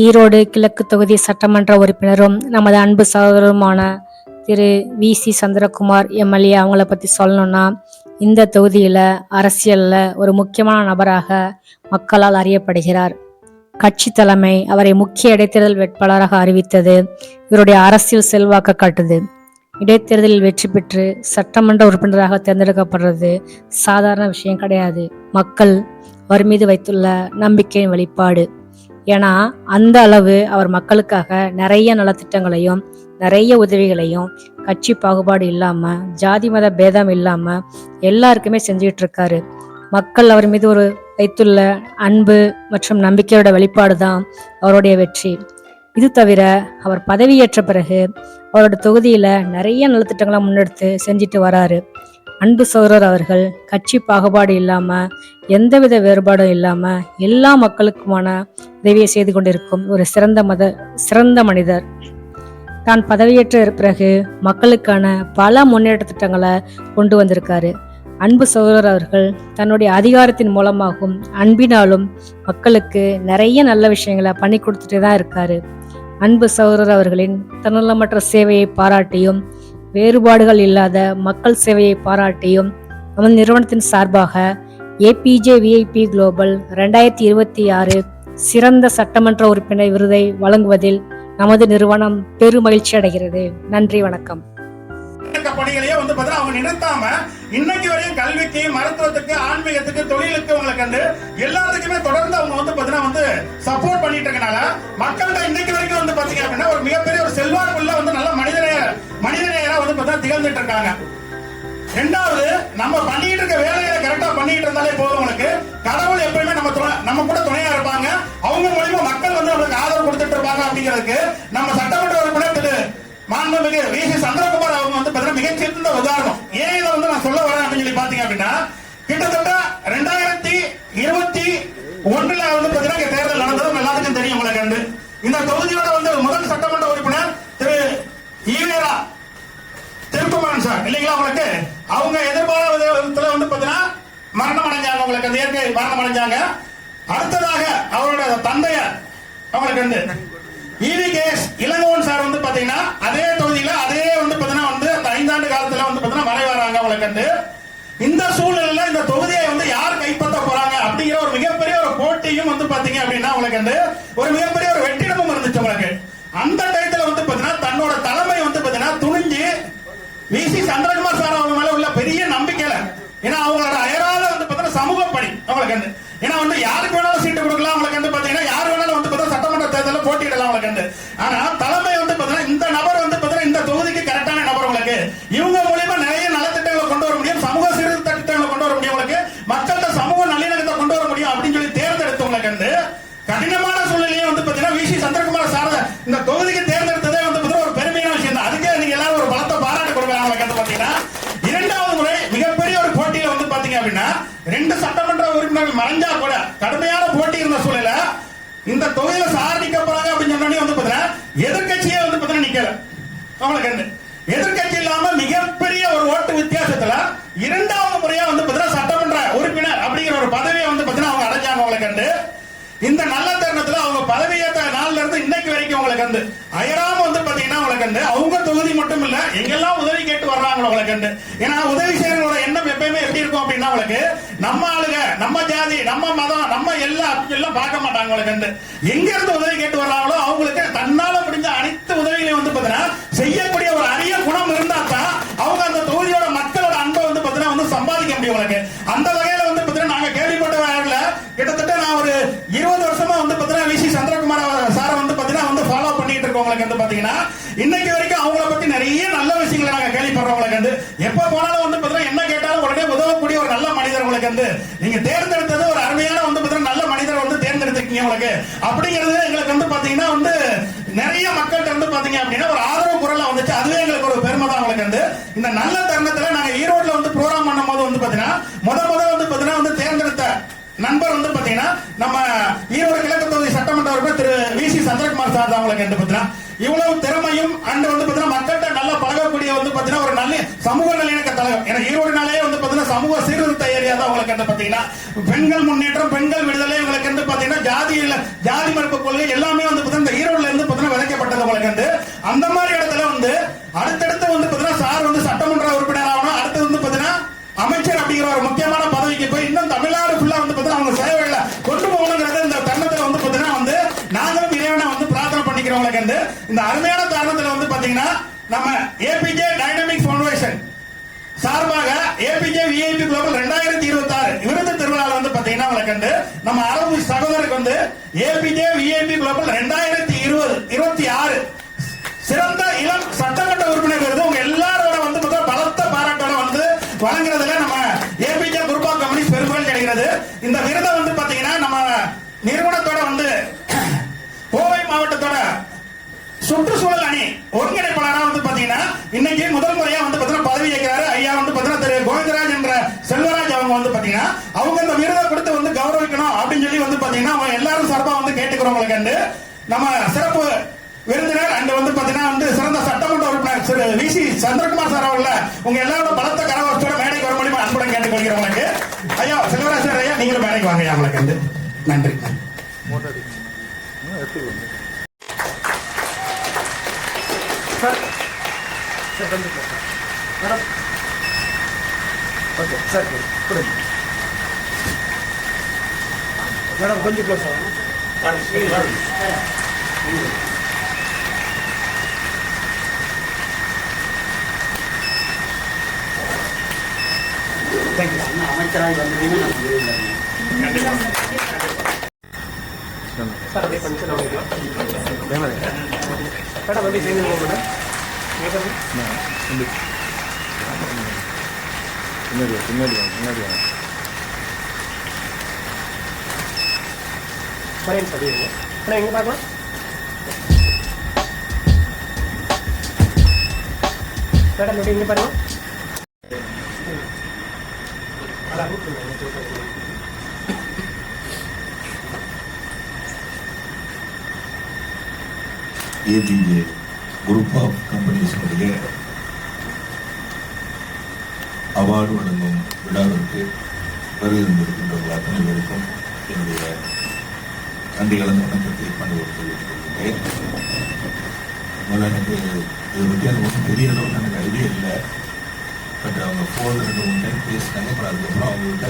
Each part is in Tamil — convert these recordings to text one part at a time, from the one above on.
ஈரோடு கிழக்கு தொகுதி சட்டமன்ற உறுப்பினரும் நமது அன்பு சகோதரருமான திரு வி சி சந்திரகுமார் எம்எல்ஏ அவங்கள பற்றி சொல்லணும்னா இந்த தொகுதியில் அரசியலில் ஒரு முக்கியமான நபராக மக்களால் அறியப்படுகிறார். கட்சி தலைமை அவரை முக்கிய இடைத்தேர்தல் வேட்பாளராக அறிவித்தது இவருடைய அரசியல் செல்வாக்க காட்டுது. இடைத்தேர்தலில் வெற்றி பெற்று சட்டமன்ற உறுப்பினராக தேர்ந்தெடுக்கப்படுறது சாதாரண விஷயம் கிடையாது. மக்கள் அவர் மீது வைத்துள்ள நம்பிக்கையின் வெளிப்பாடு. ஏன்னா அந்த அளவு அவர் மக்களுக்காக நிறைய நலத்திட்டங்களையும் நிறைய உதவிகளையும் கட்சி பாகுபாடு இல்லாம ஜாதி மத பேதம் இல்லாம எல்லாருக்குமே செஞ்சுட்டு இருக்காரு மக்கள் அவர் மீது ஒரு வைத்துள்ள அன்பு மற்றும் நம்பிக்கையோட வெளிப்பாடு தான் அவருடைய வெற்றி. இது தவிர அவர் பதவியேற்ற பிறகு அவரோட தொகுதியில நிறைய நலத்திட்டங்களை முன்னெடுத்து செஞ்சுட்டு வராரு. அன்பு சௌரர் அவர்கள் கட்சி பாகுபாடு இல்லாம எந்தவித வேறுபாடும் இல்லாம எல்லா மக்களுக்குமான உதவியை செய்து கொண்டிருக்கும் ஒரு சிறந்த மத சிறந்த மனிதர். தான் பதவியேற்ற பிறகு மக்களுக்கான பல முன்னேற்ற திட்டங்களை கொண்டு வந்திருக்காரு. அன்பு சகோதரர் அவர்கள் தன்னுடைய அதிகாரத்தின் மூலமாகவும் அன்பினாலும் மக்களுக்கு நிறைய நல்ல விஷயங்களை பண்ணி கொடுத்துட்டே தான் இருக்காரு. அன்பு சகோதரர் அவர்களின் தன்னலமற்ற சேவையை பாராட்டியும் வேறுபாடுகள் இல்லாத மக்கள் சேவையை பாராட்டியும் நமது நிறுவனத்தின் சார்பாக ஏபிஜே விஐபி குளோபல் ரெண்டாயிரத்தி இருபத்தி ஆறு சிறந்த சட்டமன்ற உறுப்பினர் விருதை வழங்குவதில் நமது நிறுவனம் பெருமகிழ்ச்சி அடைகிறது. நன்றி வணக்கம். பணிகளையே வந்து பார்த்தீங்கன்னா அவங்க நினைத்தாம இன்னைக்கு வரையும் கல்விக்கு மருத்துவத்துக்கு ஆன்மீகத்துக்கு தொழிலுக்கு உங்களுக்கு வந்து எல்லாத்துக்குமே தொடர்ந்து அவங்க வந்து பாத்தீங்கன்னா வந்து சப்போர்ட் பண்ணிட்டு இருக்கனால மக்கள்கிட்ட இன்னைக்கு வரைக்கும் வந்து பாத்தீங்க அப்படின்னா ஒரு மிகப்பெரிய ஒரு செல்வாக்குள்ள வந்து நல்ல மனிதநேய மனிதநேயரா வந்து பார்த்தீங்கன்னா திகழ்ந்துட்டு இருக்காங்க. ரெண்டாவது நம்ம பண்ணிட்டு இருக்க வேலைகளை கரெக்டா பண்ணிட்டு இருந்தாலே போதும் உங்களுக்கு. கடவுள் எப்பயுமே நம்ம நம்ம கூட இருக்கு. நம்ம சட்டமன்ற உறுப்பினர் திரு மாண்புமிகு வி சி சந்திரகுமார் அவங்க வந்து பாத்தீங்கன்னா மிகச்சிறந்த உதாரணம். ஏன் இதை வந்து நான் சொல்ல வரேன் அப்படின்னு சொல்லி பாத்தீங்க அப்படின்னா கிட்டத்தட்ட ரெண்டாயிரத்தி இருபத்தி ஒன்றுல வந்து பாத்தீங்கன்னா தேர்தல் நடந்தது உங்க எல்லாத்துக்கும் தெரியும் உங்களுக்கு வந்து இந்த தொகுதியோட வந்து முதல் சட்டமன்ற உறுப்பினர் திரு ஈவேரா திருப்பமரன் சார். இல்லைங்களா உங்களுக்கு? அவங்க எதிர்பாராத விதத்துல வந்து பாத்தீங்கன்னா மரணம் அடைஞ்சாங்க உங்களுக்கு. அந்த இயற்கை மரணம் அடைஞ்சாங்க. அடுத்ததாக அவரோட தந்தையார். அவங்களுக்கு வந்து இவி கேஸ் இளங்கோவன் சார் வந்து பாத்தீங்கன்னா அதே தொகுதியில அதே வந்து பாத்தீங்கன்னா வந்து அந்த ஐந்தாண்டு காலத்துல வந்து பாத்தீங்கன்னா மறைவாராங்க அவளை கண்டு. இந்த சூழ்நிலையில இந்த தொகுதியை வந்து யார் கைப்பற்ற போறாங்க அப்படிங்கிற ஒரு மிகப்பெரிய ஒரு போட்டியும் வந்து பாத்தீங்க அப்படின்னா உங்களுக்கு வந்து ஒரு மிகப்பெரிய ஒரு வெற்றிடமும் இருந்துச்சு உங்களுக்கு அந்த டயத்துல வந்து பாத்தீங்கன்னா தன்னோட தலைமை வந்து பாத்தீங்கன்னா துணிஞ்சு விசி சந்திரகுமார் சார் அவங்க மேல உள்ள பெரிய நம்பிக்கையில ஏன்னா அவங்களோட அயராத வந்து பாத்தீங்கன்னா சமூக பணி அவங்களுக்கு வந்து ஏன்னா வந்து யாருக்கு வேணாலும் சீட்டு கொடுக்கலாம் அவங்களுக்கு வந்து பாத்தீங்கன்னா யாரு வந்து போட்டியிடலாம் அவங்களுக்கு வந்து ஆனா தலைமை வந்து பாத்தீங்கன்னா இந்த நபர் வந்து பாத்தீங்கன்னா இந்த தொகுதிக்கு கரெக்டான நபர் உங்களுக்கு. இவங்க மூலியமா நிறைய நலத்திட்டங்களை கொண்டு வர முடியும். சமூக சீர்திருத்தங்களை கொண்டு வர முடியும் உங்களுக்கு. மக்கள்கிட்ட சமூக நல்லிணக்கத்தை கொண்டு வர முடியும் அப்படின்னு சொல்லி தேர்ந்தெடுத்தவங்களுக்கு வந்து கடினமான சூழ்நிலையே வந்து பாத்தீங்கன்னா விசி சந்திரகுமார் சார் இந்த தொகுதிக்கு தேர்ந்தெடுத்ததே வந்து பாத்தீங்கன்னா ஒரு பெருமையான விஷயம் தான் அதுக்கே நீங்க எல்லாரும் ஒரு பலத்த பாராட்டு கொடுக்கலாம் உங்களுக்கு வந்து பாத்தீங்கன்னா இரண்டாவது முறை மிகப்பெரிய ஒரு போட்டியில வந்து பாத்தீங்க அப்படின்னா ரெண்டு சட்டமன்ற உறுப்பினர்கள் மறைஞ்சா கூட கடுமையான போட்டி இருந்த சூழல இந்த தொகையில சார் நிக்க போறாங்க அப்படின்னு சொன்னோடனே வந்து பாத்தீங்கன்னா எதிர்க்கட்சியே வந்து பாத்தீங்கன்னா நிக்கல. அவங்களுக்கு என்ன எதிர்க்கட்சி இல்லாம மிகப்பெரிய ஒரு ஓட்டு வித்தியாசத்துல இரண்டாவது முறையா வந்து பாத்தீங்கன்னா சட்டமன்ற உறுப்பினர் அப்படிங்கிற ஒரு பதவியை வந்து பாத்தீங்கன்னா அவங்க அடைஞ்சாங்க அவங்களுக்கு இந்த நல்ல பதவியேற்ற நாள்ல இருந்து இன்னைக்கு வரைக்கும் உங்களுக்கு வந்து அயராம வந்து பாத்தீங்கன்னா உங்களுக்கு வந்து அவங்க தொகுதி மட்டும் இல்ல எங்கெல்லாம் உதவி கேட்டு வர்றாங்களோ உங்களுக்கு வந்து ஏன்னா உதவி செய்யறவங்களோட எண்ணம் எப்பயுமே எப்படி இருக்கும் அப்படின்னா உங்களுக்கு நம்ம ஆளுங்க நம்ம ஜாதி நம்ம மதம் நம்ம எல்லாம் எல்லாம் பார்க்க மாட்டாங்க உங்களுக்கு வந்து எங்க இருந்து உதவி கேட்டு வர்றாங்களோ அவங்களுக்கு தன்னால முடிஞ்ச அனைத்து உதவிகளையும் வந்து பாத்தீங்கன்னா செய்யக்கூடிய ஒரு அரிய குணம் இருந்தா தான் அவங்க அந்த தொகுதியோட மக்களோட அன்பை வந்து பாத்தீங்கன்னா வந்து சம்பாதிக்க முடியும் உங்களுக்கு அந்த வகையில வந்து பாத்தீங்கன்னா நாங்க கேள்விப்பட்ட வகையில கிட்டத்தட்ட நான் ஒரு இருபது வருஷமா வந்து பாத்தீங்கன்னா விசி சந்திரகுமார் சாரை வந்து பாத்தீங்கன்னா வந்து ஃபாலோ பண்ணிட்டு வந்து பாத்தீங்கன்னா இன்னைக்கு வரைக்கும் அவங்கள பத்தி நிறைய நல்ல விஷயங்களை நாங்க கேள்விப்படுறோம் வந்து எப்ப போனாலும் வந்து பாத்தீங்கன்னா என்ன கேட்டாலும் உடனே உதவக்கூடிய ஒரு நல்ல மனிதர் உங்களுக்கு வந்து நீங்க தேர்ந்தெடுத்தது ஒரு அருமையான வந்து பாத்தீங்கன்னா நல்ல மனிதர் வந்து தேர்ந்தெடுத்திருக்கீங்க உங்களுக்கு. அப்படிங்கிறது எங்களுக்கு வந்து பாத்தீங்கன்னா வந்து நிறைய மக்கள்கிட்ட வந்து பாத்தீங்க அப்படின்னா ஒரு ஆதரவு குரலா வந்துச்சு. அதுவே எங்களுக்கு ஒரு பெருமை தான் உங்களுக்கு வந்து இந்த நல்ல தருணத்துல நாங்க ஈரோட்ல வந்து ப்ரோக்ராம் பண்ணும்போது வந்து பாத்தீங்கன்னா முத முத வந்து பாத்தீங்கன்னா வந்து தேர்ந்தெடுத்த நண்பர் வந்து பாத்தீங்கன்னா நம்ம ஈரோடு கிழக்கு தொகுதி சட்டமன்ற உறுப்பினர் திரு வி சி சந்திரகுமார் சார் தான் உங்களுக்கு வந்து பாத்தீங்கன்னா இவ்வளவு திறமையும் அண்ட் வந்து பாத்தீங்கன்னா மக்கள்கிட்ட நல்லா பழகக்கூடிய வந்து பாத்தீங்கன்னா ஒரு நல்ல சமூக நல்லிணக்க தலைவர் ஏன்னா ஈரோடுனாலே வந்து பாத்தீங்கன்னா சமூக சீர்திருத்த ஏரியா தான் உங்களுக்கு வந்து பாத்தீங்கன்னா. பெண்கள் முன்னேற்றம் பெண்கள் விடுதலை உங்களுக்கு வந்து பாத்தீங்கன்னா ஜாதி இல்ல ஜாதி மறுப்பு கொள்கை எல்லாமே நம்ம அரபு சகோதரருக்கு வந்து ஏபிஜே விஐபி குளோபல் ரெண்டாயிரத்தி இருபது இருபத்தி ஆறு. சிறந்த இளம் சட்டமன்ற உறுப்பினர் விருது உங்க எல்லாரோட வந்து பார்த்தா பலத்த பாராட்டோட வந்து வழங்குறதுல நம்ம ஏபிஜே குரூப் ஆஃப் கம்பெனிஸ் பெருமைகள் கிடைக்கிறது இந்த விருதை வந்து பாத்தீங்கன்னா நம்ம நிறுவனத்தோட வந்து கோவை மாவட்டத்தோட சுற்றுச்சூழல் அணி ஒருங்கிணைப்பாளராக வந்து பாத்தீங்கன்னா இன்னைக்கு முதல் முறையா வந்து பாத்தீங்கன்னா பதவி ஏற்கிறாரு. ஐயா வந்து பாத்தீங்கன்னா பாத்தீங்கன்னா அவங்க எல்லாரும் சார்பா வந்து கேட்டுக்கிறவங்களுக்கு வந்து நம்ம சிறப்பு விருந்தினர் அண்ட் வந்து பாத்தீங்கன்னா வந்து சிறந்த சட்டமன்ற உறுப்பினர் திரு வி சி சந்திரகுமார் சார் அவர்கள உங்க எல்லாரோட பலத்த கரவசத்தோட மேடைக்கு வர முடியுமா? அன்புடன் கேட்டுக்கொள்கிறவங்களுக்கு ஐயா செல்வராஜ் ஐயா நீங்களும் மேடைக்கு வாங்க அவங்களுக்கு வந்து நன்றி. Sir sir. Madam. Okay sir கொடுங்க. சார் அப்படியே பண்ணி சார் மேடம் அப்படியே சேர்ந்து மேடம் நீங்கள் பின்னாடி வா, பின்னாடி வாங்க பின்னாடி வாங்க மரியன் சார் இருங்க. அண்ணா எங்கே பார்க்கலாம்? மேடம் எப்படி இங்கே பாருங்க. ஏபிஜே குரூப் ஆஃப் கம்பெனிஸுடைய அவார்டு வழங்கும் விழாவிற்கு வருகின்றிருக்கின்றவர்கள் அத்தனை பேருக்கும் என்னுடைய நன்றி கலந்த வணக்கத்தை பணிவு தெரிவித்துக் கொள்கிறேன் முதல்ல எனக்கு இதை பற்றி அது ஒன்றும் பெரிய அளவுக்கு எனக்கு ஐடியா இல்லை. பட் அவங்க ஃபோன் ரெண்டு மூணு டைம் பேசினாங்க. அப்புறம் அதுக்கப்புறம் அவங்கள்ட்ட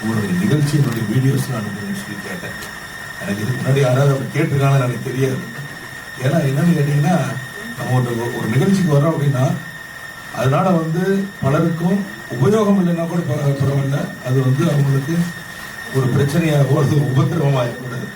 உங்களுடைய நிகழ்ச்சியினுடைய வீடியோஸ்லாம் அனுப்புன்னு சொல்லி கேட்டேன். எனக்கு இதுக்கு முன்னாடி யாராவது அவங்க கேட்டிருக்காங்கன்னு எனக்கு தெரியாது. ஏன்னா என்னன்னு கேட்டீங்கன்னா நம்ம ஒரு ஒரு நிகழ்ச்சிக்கு வரோம் அப்படின்னா அதனால வந்து பலருக்கும் உபயோகம் இல்லைன்னா கூட பரவாயில்ல. அது வந்து அவங்களுக்கு ஒரு பிரச்சனையாக ஒரு உபத்திரவமாக இருக்கக்கூடாது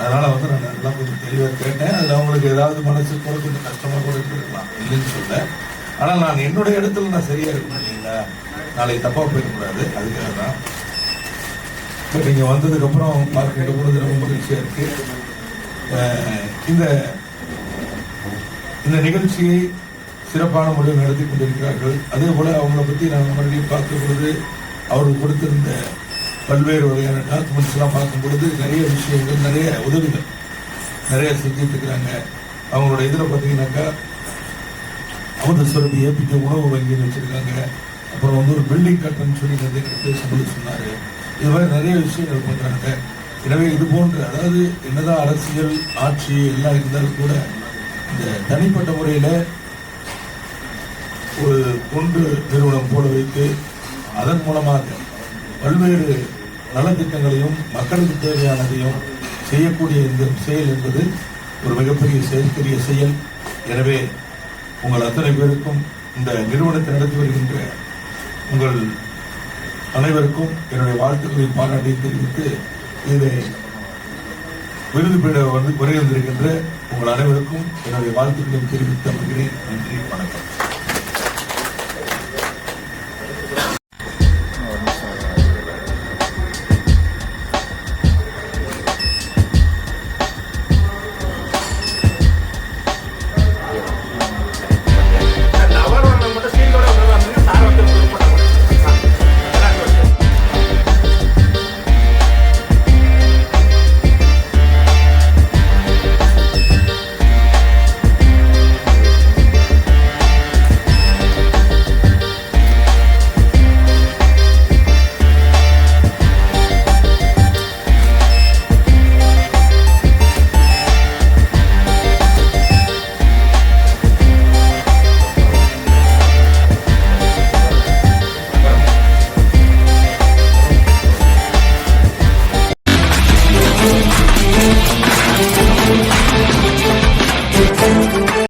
அதனால வந்து நான் அதெல்லாம் கொஞ்சம் தெளிவாக கேட்டேன். அதில் அவங்களுக்கு ஏதாவது மனசு கூட கொஞ்சம் கஷ்டமாக கூட இருக்கலாம் இல்லைன்னு சொல்ல. ஆனால் நான் என்னுடைய இடத்துல நான் சரியாக இருக்கணும் இல்லைங்களா? நாளைக்கு தப்பாக போயிடக்கூடாது. அதுக்காக தான். இப்போ நீங்கள் வந்ததுக்கப்புறம் பார்க்கின்ற பொழுது ரொம்ப மகிழ்ச்சியாக இருக்குது இந்த இந்த நிகழ்ச்சியை சிறப்பான முறையில் நடத்தி கொண்டிருக்கிறார்கள். அதே போல் அவங்கள பற்றி நான் மறுபடியும் பார்க்கும் பொழுது அவர்கள் கொடுத்திருந்த பல்வேறு வகையான டாக்குமெண்ட்ஸ்லாம் பார்க்கும் பொழுது நிறைய விஷயங்கள் நிறைய உதவிகள் நிறைய செஞ்சுட்டு இருக்கிறாங்க அவங்களோட இதில் பார்த்தீங்கன்னாக்கா அமுதஸ்வரபி ஏபிஜே உணவு வங்கின்னு வச்சுருக்காங்க. அப்புறம் வந்து ஒரு பில்டிங் கட்டணும்னு சொல்லி நிறைய பேசும்போது சொன்னார். இது மாதிரி நிறைய விஷயங்கள் பண்ணுறாங்க எனவே இது போன்ற அதாவது என்னதான் அரசியல் ஆட்சி எல்லாம் இருந்தாலும் கூட இந்த தனிப்பட்ட முறையில் ஒரு தொண்டு நிறுவனம் போட வைத்து அதன் மூலமாக பல்வேறு நலத்திட்டங்களையும் மக்களுக்கு தேவையானதையும் செய்யக்கூடிய இந்த செயல் என்பது ஒரு மிகப்பெரிய செயற்கரிய செயல். எனவே உங்கள் அத்தனை பேருக்கும் இந்த நிறுவனத்தை நடத்தி வருகின்ற உங்கள் அனைவருக்கும் என்னுடைய வாழ்த்துக்களை பாராட்டி தெரிவித்து இதை விருது பெற வந்து குறை வந்திருக்கின்ற உங்கள் அனைவருக்கும் என்னுடைய வாழ்த்துக்களை தெரிவித்து வருகிறேன் நன்றி வணக்கம்.